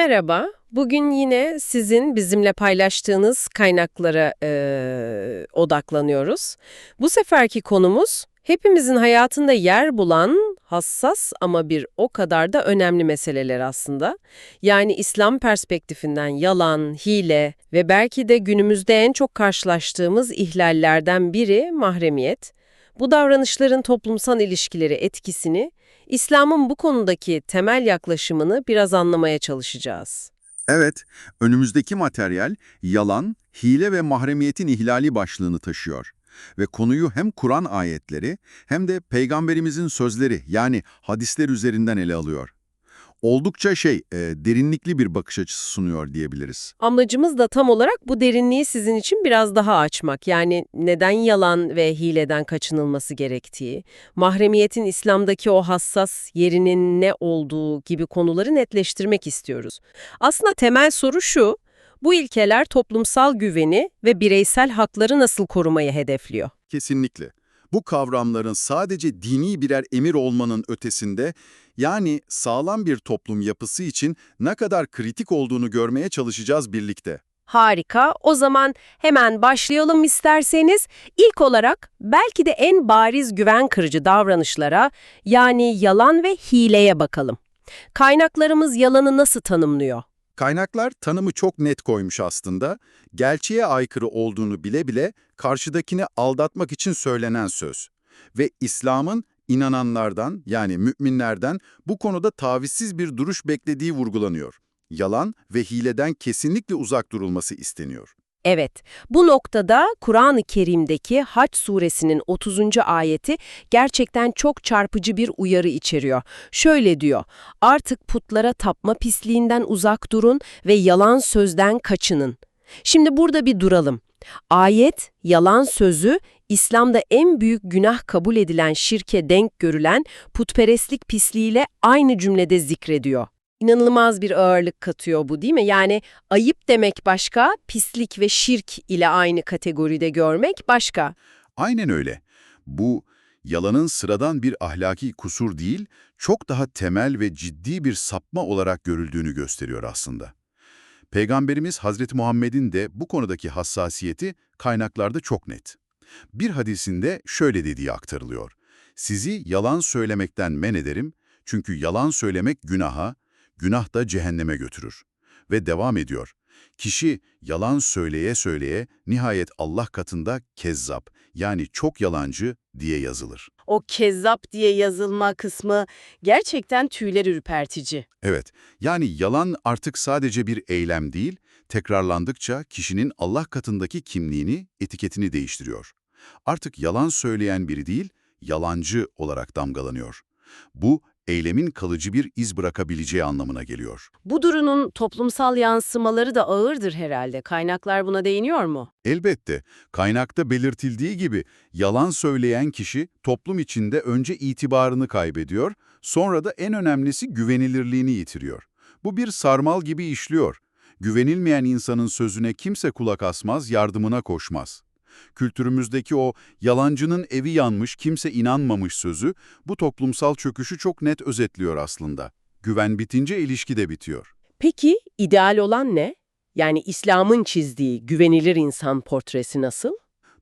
Merhaba. Bugün yine sizin bizimle paylaştığınız kaynaklara eee, odaklanıyoruz. Bu seferki konumuz hepimizin hayatında yer bulan hassas ama bir o kadar da önemli meseleler aslında. Yani İslam perspektifinden yalan, hile ve belki de günümüzde en çok karşılaştığımız ihlallerden biri mahremiyet. Bu davranışların toplumsal ilişkileri etkisini, İslam'ın bu konudaki temel yaklaşımını biraz anlamaya çalışacağız. Evet, önümüzdeki materyal yalan, hile ve mahremiyetin ihlali başlığını taşıyor. Ve konuyu hem Kur'an ayetleri hem de Peygamberimizin sözleri yani hadisler üzerinden ele alıyor. Oldukça şey, e, derinlikli bir bakış açısı sunuyor diyebiliriz. Amacımız da tam olarak bu derinliği sizin için biraz daha açmak. Yani neden yalan ve hileden kaçınılması gerektiği, mahremiyetin İslam'daki o hassas yerinin ne olduğu gibi konuları netleştirmek istiyoruz. Aslında temel soru şu, bu ilkeler toplumsal güveni ve bireysel hakları nasıl korumayı hedefliyor? Kesinlikle. Bu kavramların sadece dini birer emir olmanın ötesinde, yani sağlam bir toplum yapısı için ne kadar kritik olduğunu görmeye çalışacağız birlikte. Harika. O zaman hemen başlayalım isterseniz. İlk olarak belki de en bariz güven kırıcı davranışlara yani yalan ve hileye bakalım. Kaynaklarımız yalanı nasıl tanımlıyor? Kaynaklar tanımı çok net koymuş aslında. Gerçeğe aykırı olduğunu bile bile karşıdakini aldatmak için söylenen söz. Ve İslam'ın inananlardan yani müminlerden bu konuda tavizsiz bir duruş beklediği vurgulanıyor. Yalan ve hileden kesinlikle uzak durulması isteniyor. Evet, bu noktada Kur'an-ı Kerim'deki Haç suresinin 30. ayeti gerçekten çok çarpıcı bir uyarı içeriyor. Şöyle diyor, artık putlara tapma pisliğinden uzak durun ve yalan sözden kaçının. Şimdi burada bir duralım. Ayet, yalan sözü, İslam'da en büyük günah kabul edilen şirke denk görülen putperestlik pisliğiyle aynı cümlede zikrediyor. İnanılmaz bir ağırlık katıyor bu değil mi? Yani ayıp demek başka, pislik ve şirk ile aynı kategoride görmek başka. Aynen öyle. Bu yalanın sıradan bir ahlaki kusur değil, çok daha temel ve ciddi bir sapma olarak görüldüğünü gösteriyor aslında. Peygamberimiz Hazreti Muhammed'in de bu konudaki hassasiyeti kaynaklarda çok net. Bir hadisinde şöyle dediği aktarılıyor. Sizi yalan söylemekten men ederim çünkü yalan söylemek günaha, günah da cehenneme götürür. Ve devam ediyor. Kişi yalan söyleye söyleye nihayet Allah katında kezzap yani çok yalancı diye yazılır. O kezzap diye yazılma kısmı gerçekten tüyler ürpertici. Evet, yani yalan artık sadece bir eylem değil, tekrarlandıkça kişinin Allah katındaki kimliğini, etiketini değiştiriyor. Artık yalan söyleyen biri değil, yalancı olarak damgalanıyor. Bu, eylemin kalıcı bir iz bırakabileceği anlamına geliyor. Bu durunun toplumsal yansımaları da ağırdır herhalde. Kaynaklar buna değiniyor mu? Elbette, kaynakta belirtildiği gibi yalan söyleyen kişi toplum içinde önce itibarını kaybediyor, sonra da en önemlisi güvenilirliğini yitiriyor. Bu bir sarmal gibi işliyor. Güvenilmeyen insanın sözüne kimse kulak asmaz, yardımına koşmaz. Kültürümüzdeki o yalancının evi yanmış, kimse inanmamış sözü bu toplumsal çöküşü çok net özetliyor aslında. Güven bitince ilişki de bitiyor. Peki ideal olan ne? Yani İslam'ın çizdiği güvenilir insan portresi nasıl?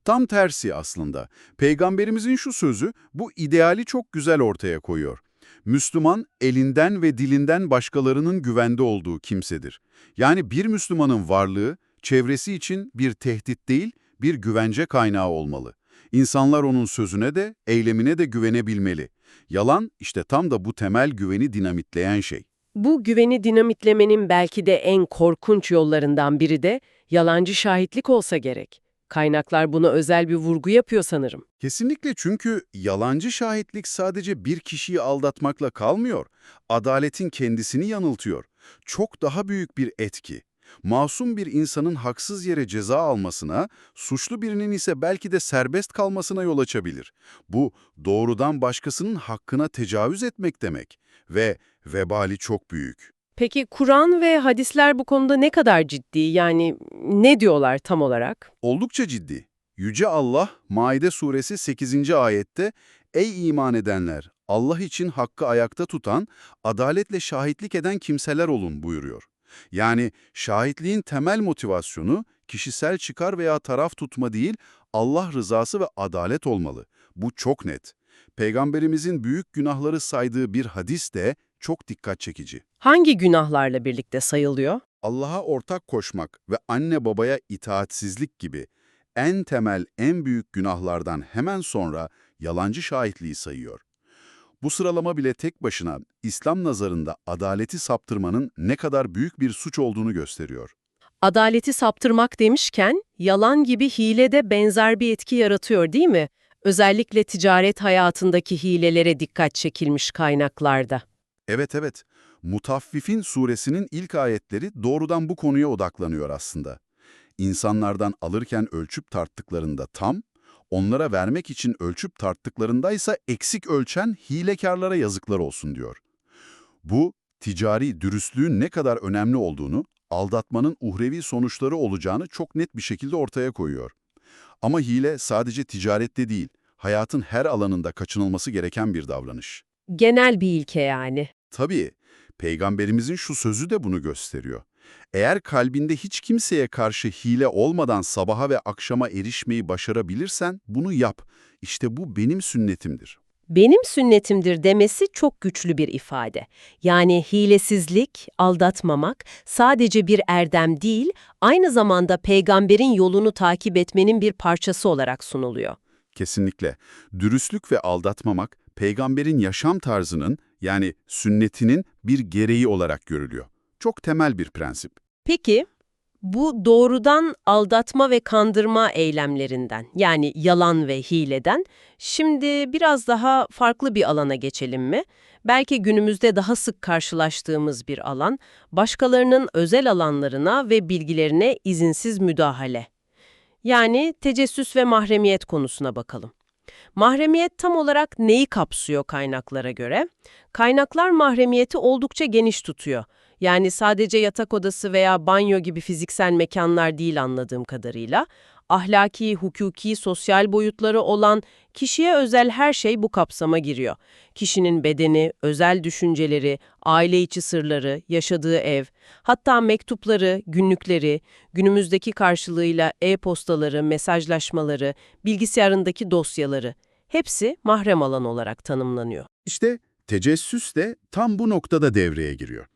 Tam tersi aslında. Peygamberimizin şu sözü bu ideali çok güzel ortaya koyuyor. Müslüman elinden ve dilinden başkalarının güvende olduğu kimsedir. Yani bir Müslümanın varlığı çevresi için bir tehdit değil, bir güvence kaynağı olmalı. İnsanlar onun sözüne de, eylemine de güvenebilmeli. Yalan işte tam da bu temel güveni dinamitleyen şey. Bu güveni dinamitlemenin belki de en korkunç yollarından biri de yalancı şahitlik olsa gerek. Kaynaklar buna özel bir vurgu yapıyor sanırım. Kesinlikle çünkü yalancı şahitlik sadece bir kişiyi aldatmakla kalmıyor. Adaletin kendisini yanıltıyor. Çok daha büyük bir etki. Masum bir insanın haksız yere ceza almasına, suçlu birinin ise belki de serbest kalmasına yol açabilir. Bu doğrudan başkasının hakkına tecavüz etmek demek ve vebali çok büyük. Peki Kur'an ve hadisler bu konuda ne kadar ciddi? Yani ne diyorlar tam olarak? Oldukça ciddi. Yüce Allah, Maide suresi 8. ayette, Ey iman edenler! Allah için hakkı ayakta tutan, adaletle şahitlik eden kimseler olun buyuruyor. Yani şahitliğin temel motivasyonu kişisel çıkar veya taraf tutma değil, Allah rızası ve adalet olmalı. Bu çok net. Peygamberimizin büyük günahları saydığı bir hadis de çok dikkat çekici. Hangi günahlarla birlikte sayılıyor? Allah'a ortak koşmak ve anne babaya itaatsizlik gibi en temel, en büyük günahlardan hemen sonra yalancı şahitliği sayıyor. Bu sıralama bile tek başına İslam nazarında adaleti saptırmanın ne kadar büyük bir suç olduğunu gösteriyor. Adaleti saptırmak demişken yalan gibi hile de benzer bir etki yaratıyor değil mi? Özellikle ticaret hayatındaki hilelere dikkat çekilmiş kaynaklarda. Evet evet, Mutaffifin suresinin ilk ayetleri doğrudan bu konuya odaklanıyor aslında. İnsanlardan alırken ölçüp tarttıklarında tam, onlara vermek için ölçüp tarttıklarındaysa eksik ölçen hilekarlara yazıklar olsun diyor. Bu, ticari dürüstlüğün ne kadar önemli olduğunu, aldatmanın uhrevi sonuçları olacağını çok net bir şekilde ortaya koyuyor. Ama hile sadece ticarette değil, hayatın her alanında kaçınılması gereken bir davranış. Genel bir ilke yani. Tabii, Peygamberimizin şu sözü de bunu gösteriyor. Eğer kalbinde hiç kimseye karşı hile olmadan sabaha ve akşama erişmeyi başarabilirsen bunu yap. İşte bu benim sünnetimdir. Benim sünnetimdir demesi çok güçlü bir ifade. Yani hilesizlik, aldatmamak sadece bir erdem değil, aynı zamanda peygamberin yolunu takip etmenin bir parçası olarak sunuluyor. Kesinlikle. Dürüstlük ve aldatmamak, peygamberin yaşam tarzının yani sünnetinin bir gereği olarak görülüyor. Çok temel bir prensip. Peki, bu doğrudan aldatma ve kandırma eylemlerinden, yani yalan ve hileden, şimdi biraz daha farklı bir alana geçelim mi? Belki günümüzde daha sık karşılaştığımız bir alan, başkalarının özel alanlarına ve bilgilerine izinsiz müdahale. Yani tecessüs ve mahremiyet konusuna bakalım. Mahremiyet tam olarak neyi kapsıyor kaynaklara göre? Kaynaklar mahremiyeti oldukça geniş tutuyor. Yani sadece yatak odası veya banyo gibi fiziksel mekanlar değil anladığım kadarıyla. Ahlaki, hukuki, sosyal boyutları olan kişiye özel her şey bu kapsama giriyor. Kişinin bedeni, özel düşünceleri, aile içi sırları, yaşadığı ev, hatta mektupları, günlükleri, günümüzdeki karşılığıyla e-postaları, mesajlaşmaları, bilgisayarındaki dosyaları hepsi mahrem alan olarak tanımlanıyor. İşte tecessüs de tam bu noktada devreye giriyor.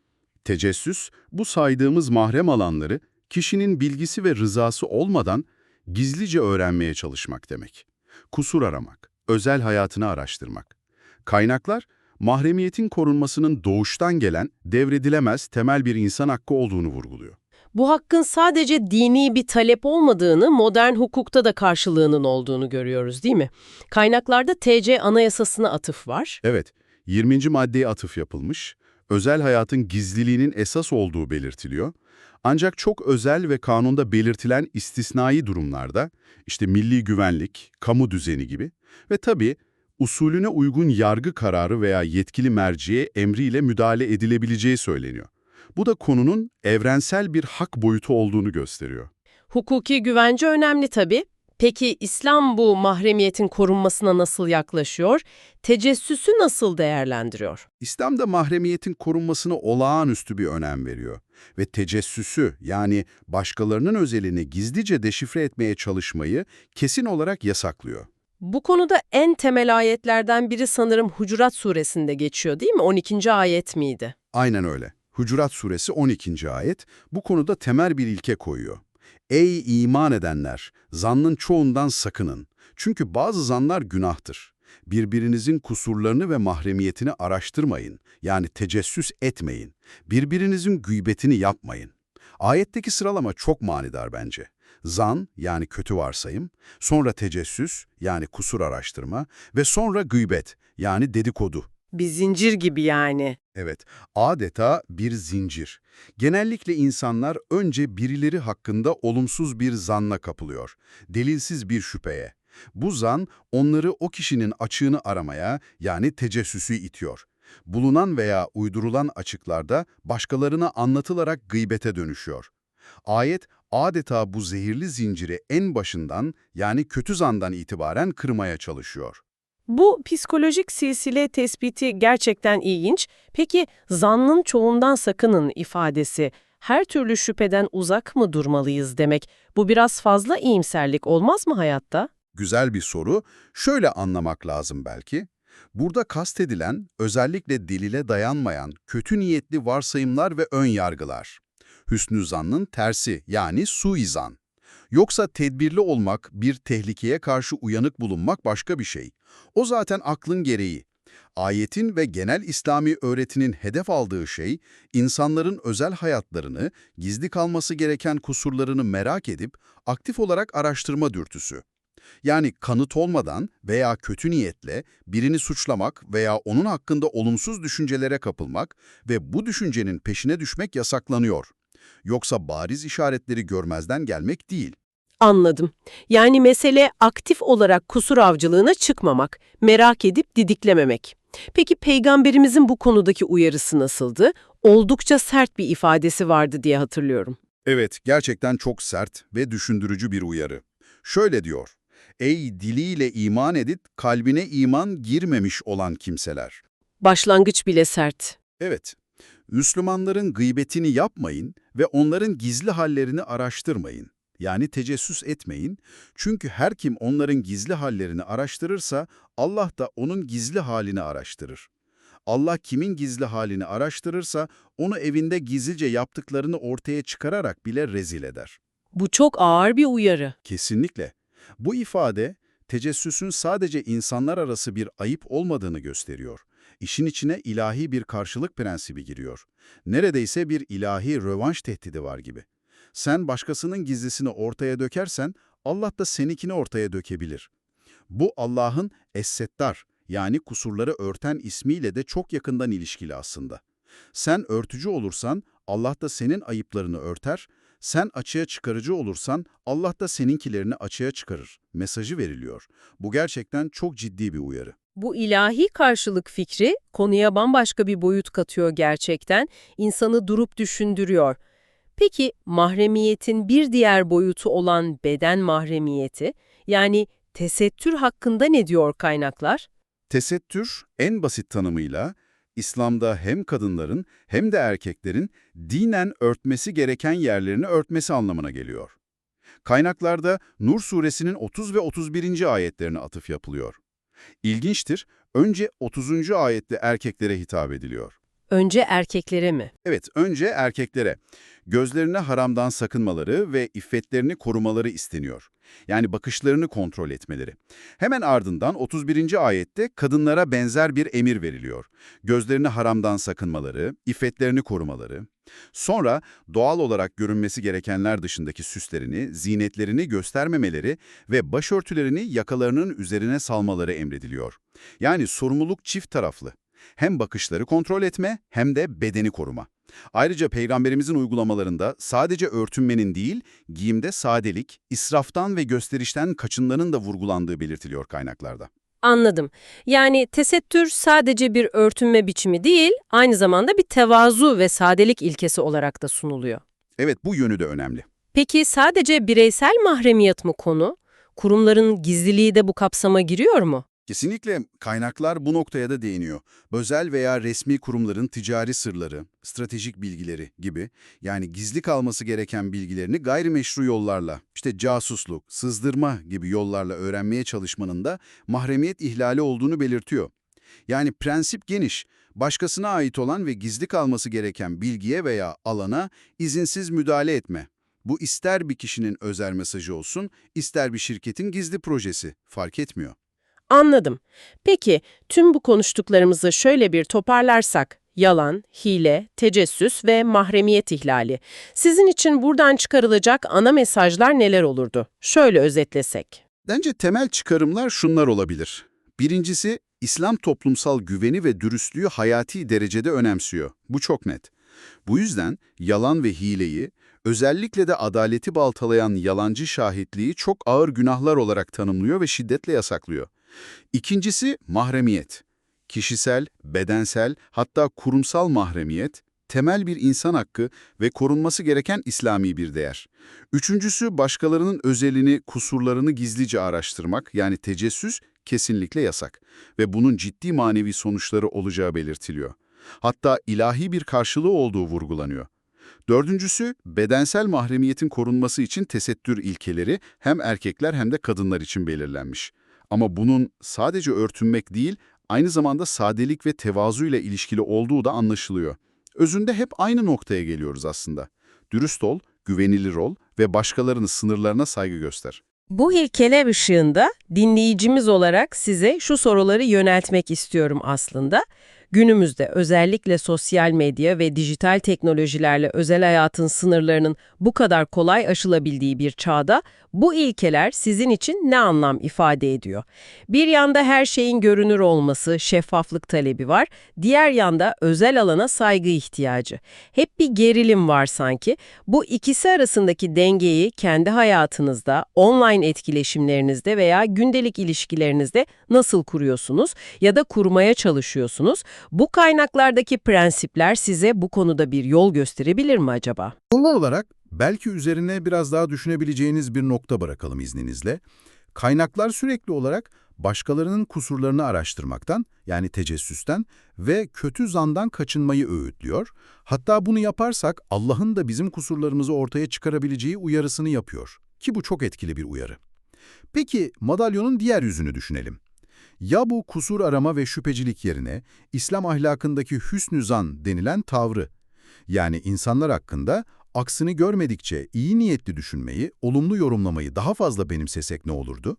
Tecessüs, bu saydığımız mahrem alanları kişinin bilgisi ve rızası olmadan gizlice öğrenmeye çalışmak demek. Kusur aramak, özel hayatını araştırmak. Kaynaklar, mahremiyetin korunmasının doğuştan gelen, devredilemez temel bir insan hakkı olduğunu vurguluyor. Bu hakkın sadece dini bir talep olmadığını, modern hukukta da karşılığının olduğunu görüyoruz değil mi? Kaynaklarda TC Anayasası'na atıf var. Evet, 20. maddeye atıf yapılmış, özel hayatın gizliliğinin esas olduğu belirtiliyor. Ancak çok özel ve kanunda belirtilen istisnai durumlarda, işte milli güvenlik, kamu düzeni gibi ve tabii usulüne uygun yargı kararı veya yetkili merciye emriyle müdahale edilebileceği söyleniyor. Bu da konunun evrensel bir hak boyutu olduğunu gösteriyor. Hukuki güvence önemli tabii. Peki İslam bu mahremiyetin korunmasına nasıl yaklaşıyor? Tecessüsü nasıl değerlendiriyor? İslam da mahremiyetin korunmasına olağanüstü bir önem veriyor ve tecessüsü yani başkalarının özelini gizlice deşifre etmeye çalışmayı kesin olarak yasaklıyor. Bu konuda en temel ayetlerden biri sanırım Hucurat suresinde geçiyor değil mi? 12. ayet miydi? Aynen öyle. Hucurat suresi 12. ayet bu konuda temel bir ilke koyuyor. Ey iman edenler! Zannın çoğundan sakının. Çünkü bazı zanlar günahtır. Birbirinizin kusurlarını ve mahremiyetini araştırmayın. Yani tecessüs etmeyin. Birbirinizin gıybetini yapmayın. Ayetteki sıralama çok manidar bence. Zan yani kötü varsayım, sonra tecessüs yani kusur araştırma ve sonra gıybet yani dedikodu. Bir zincir gibi yani. Evet, adeta bir zincir. Genellikle insanlar önce birileri hakkında olumsuz bir zanla kapılıyor, delilsiz bir şüpheye. Bu zan onları o kişinin açığını aramaya yani tecessüsü itiyor. Bulunan veya uydurulan açıklarda başkalarına anlatılarak gıybete dönüşüyor. Ayet adeta bu zehirli zinciri en başından yani kötü zandan itibaren kırmaya çalışıyor. Bu psikolojik silsile tespiti gerçekten ilginç. Peki zannın çoğundan sakının ifadesi her türlü şüpheden uzak mı durmalıyız demek. Bu biraz fazla iyimserlik olmaz mı hayatta? Güzel bir soru. Şöyle anlamak lazım belki. Burada kastedilen özellikle delile dayanmayan kötü niyetli varsayımlar ve ön yargılar. Hüsnü zannın tersi yani suizan. Yoksa tedbirli olmak, bir tehlikeye karşı uyanık bulunmak başka bir şey. O zaten aklın gereği. Ayetin ve genel İslami öğretinin hedef aldığı şey, insanların özel hayatlarını, gizli kalması gereken kusurlarını merak edip aktif olarak araştırma dürtüsü. Yani kanıt olmadan veya kötü niyetle birini suçlamak veya onun hakkında olumsuz düşüncelere kapılmak ve bu düşüncenin peşine düşmek yasaklanıyor. Yoksa bariz işaretleri görmezden gelmek değil. Anladım. Yani mesele aktif olarak kusur avcılığına çıkmamak, merak edip didiklememek. Peki peygamberimizin bu konudaki uyarısı nasıldı? Oldukça sert bir ifadesi vardı diye hatırlıyorum. Evet, gerçekten çok sert ve düşündürücü bir uyarı. Şöyle diyor, Ey diliyle iman edip kalbine iman girmemiş olan kimseler. Başlangıç bile sert. Evet, Müslümanların gıybetini yapmayın ve onların gizli hallerini araştırmayın. Yani tecessüs etmeyin. Çünkü her kim onların gizli hallerini araştırırsa Allah da onun gizli halini araştırır. Allah kimin gizli halini araştırırsa onu evinde gizlice yaptıklarını ortaya çıkararak bile rezil eder. Bu çok ağır bir uyarı. Kesinlikle. Bu ifade tecessüsün sadece insanlar arası bir ayıp olmadığını gösteriyor. İşin içine ilahi bir karşılık prensibi giriyor. Neredeyse bir ilahi rövanş tehdidi var gibi. Sen başkasının gizlisini ortaya dökersen Allah da seninkini ortaya dökebilir. Bu Allah'ın Es-Settar yani kusurları örten ismiyle de çok yakından ilişkili aslında. Sen örtücü olursan Allah da senin ayıplarını örter, sen açığa çıkarıcı olursan Allah da seninkilerini açığa çıkarır. Mesajı veriliyor. Bu gerçekten çok ciddi bir uyarı. Bu ilahi karşılık fikri konuya bambaşka bir boyut katıyor gerçekten. İnsanı durup düşündürüyor. Peki mahremiyetin bir diğer boyutu olan beden mahremiyeti, yani tesettür hakkında ne diyor kaynaklar? Tesettür en basit tanımıyla İslam'da hem kadınların hem de erkeklerin dinen örtmesi gereken yerlerini örtmesi anlamına geliyor. Kaynaklarda Nur suresinin 30 ve 31. ayetlerine atıf yapılıyor. İlginçtir, önce 30. ayette erkeklere hitap ediliyor. Önce erkeklere mi? Evet, önce erkeklere. Gözlerine haramdan sakınmaları ve iffetlerini korumaları isteniyor. Yani bakışlarını kontrol etmeleri. Hemen ardından 31. ayette kadınlara benzer bir emir veriliyor. Gözlerini haramdan sakınmaları, iffetlerini korumaları. Sonra doğal olarak görünmesi gerekenler dışındaki süslerini, zinetlerini göstermemeleri ve başörtülerini yakalarının üzerine salmaları emrediliyor. Yani sorumluluk çift taraflı. Hem bakışları kontrol etme hem de bedeni koruma. Ayrıca Peygamberimizin uygulamalarında sadece örtünmenin değil, giyimde sadelik, israftan ve gösterişten kaçınmanın da vurgulandığı belirtiliyor kaynaklarda. Anladım. Yani tesettür sadece bir örtünme biçimi değil, aynı zamanda bir tevazu ve sadelik ilkesi olarak da sunuluyor. Evet bu yönü de önemli. Peki sadece bireysel mahremiyet mi konu? Kurumların gizliliği de bu kapsama giriyor mu? Kesinlikle kaynaklar bu noktaya da değiniyor. Özel veya resmi kurumların ticari sırları, stratejik bilgileri gibi yani gizli kalması gereken bilgilerini gayrimeşru yollarla, işte casusluk, sızdırma gibi yollarla öğrenmeye çalışmanın da mahremiyet ihlali olduğunu belirtiyor. Yani prensip geniş, başkasına ait olan ve gizli kalması gereken bilgiye veya alana izinsiz müdahale etme. Bu ister bir kişinin özel mesajı olsun, ister bir şirketin gizli projesi, fark etmiyor. Anladım. Peki tüm bu konuştuklarımızı şöyle bir toparlarsak, yalan, hile, tecessüs ve mahremiyet ihlali. Sizin için buradan çıkarılacak ana mesajlar neler olurdu? Şöyle özetlesek. Bence temel çıkarımlar şunlar olabilir. Birincisi, İslam toplumsal güveni ve dürüstlüğü hayati derecede önemsiyor. Bu çok net. Bu yüzden yalan ve hileyi, özellikle de adaleti baltalayan yalancı şahitliği çok ağır günahlar olarak tanımlıyor ve şiddetle yasaklıyor. İkincisi mahremiyet. Kişisel, bedensel, hatta kurumsal mahremiyet, temel bir insan hakkı ve korunması gereken İslami bir değer. Üçüncüsü başkalarının özelini, kusurlarını gizlice araştırmak yani tecessüs kesinlikle yasak ve bunun ciddi manevi sonuçları olacağı belirtiliyor. Hatta ilahi bir karşılığı olduğu vurgulanıyor. Dördüncüsü, bedensel mahremiyetin korunması için tesettür ilkeleri hem erkekler hem de kadınlar için belirlenmiş. Ama bunun sadece örtünmek değil, aynı zamanda sadelik ve tevazu ile ilişkili olduğu da anlaşılıyor. Özünde hep aynı noktaya geliyoruz aslında. Dürüst ol, güvenilir ol ve başkalarının sınırlarına saygı göster. Bu ilkeler ışığında dinleyicimiz olarak size şu soruları yöneltmek istiyorum aslında. Günümüzde özellikle sosyal medya ve dijital teknolojilerle özel hayatın sınırlarının bu kadar kolay aşılabildiği bir çağda bu ilkeler sizin için ne anlam ifade ediyor? Bir yanda her şeyin görünür olması, şeffaflık talebi var. Diğer yanda özel alana saygı ihtiyacı. Hep bir gerilim var sanki. Bu ikisi arasındaki dengeyi kendi hayatınızda, online etkileşimlerinizde veya gündelik ilişkilerinizde nasıl kuruyorsunuz ya da kurmaya çalışıyorsunuz? Bu kaynaklardaki prensipler size bu konuda bir yol gösterebilir mi acaba? Son olarak belki üzerine biraz daha düşünebileceğiniz bir nokta bırakalım izninizle. Kaynaklar sürekli olarak başkalarının kusurlarını araştırmaktan, yani tecessüsten ve kötü zandan kaçınmayı öğütlüyor. Hatta bunu yaparsak Allah'ın da bizim kusurlarımızı ortaya çıkarabileceği uyarısını yapıyor. Ki bu çok etkili bir uyarı. Peki madalyonun diğer yüzünü düşünelim. Ya bu kusur arama ve şüphecilik yerine İslam ahlakındaki hüsnü zan denilen tavrı, yani insanlar hakkında aksini görmedikçe iyi niyetli düşünmeyi, olumlu yorumlamayı daha fazla benimsesek ne olurdu?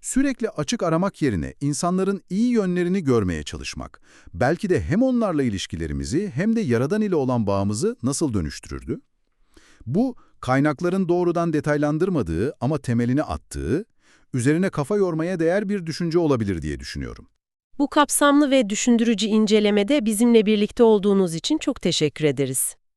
Sürekli açık aramak yerine insanların iyi yönlerini görmeye çalışmak, belki de hem onlarla ilişkilerimizi hem de Yaradan ile olan bağımızı nasıl dönüştürürdü? Bu, kaynakların doğrudan detaylandırmadığı ama temelini attığı, üzerine kafa yormaya değer bir düşünce olabilir diye düşünüyorum. Bu kapsamlı ve düşündürücü incelemede bizimle birlikte olduğunuz için çok teşekkür ederiz.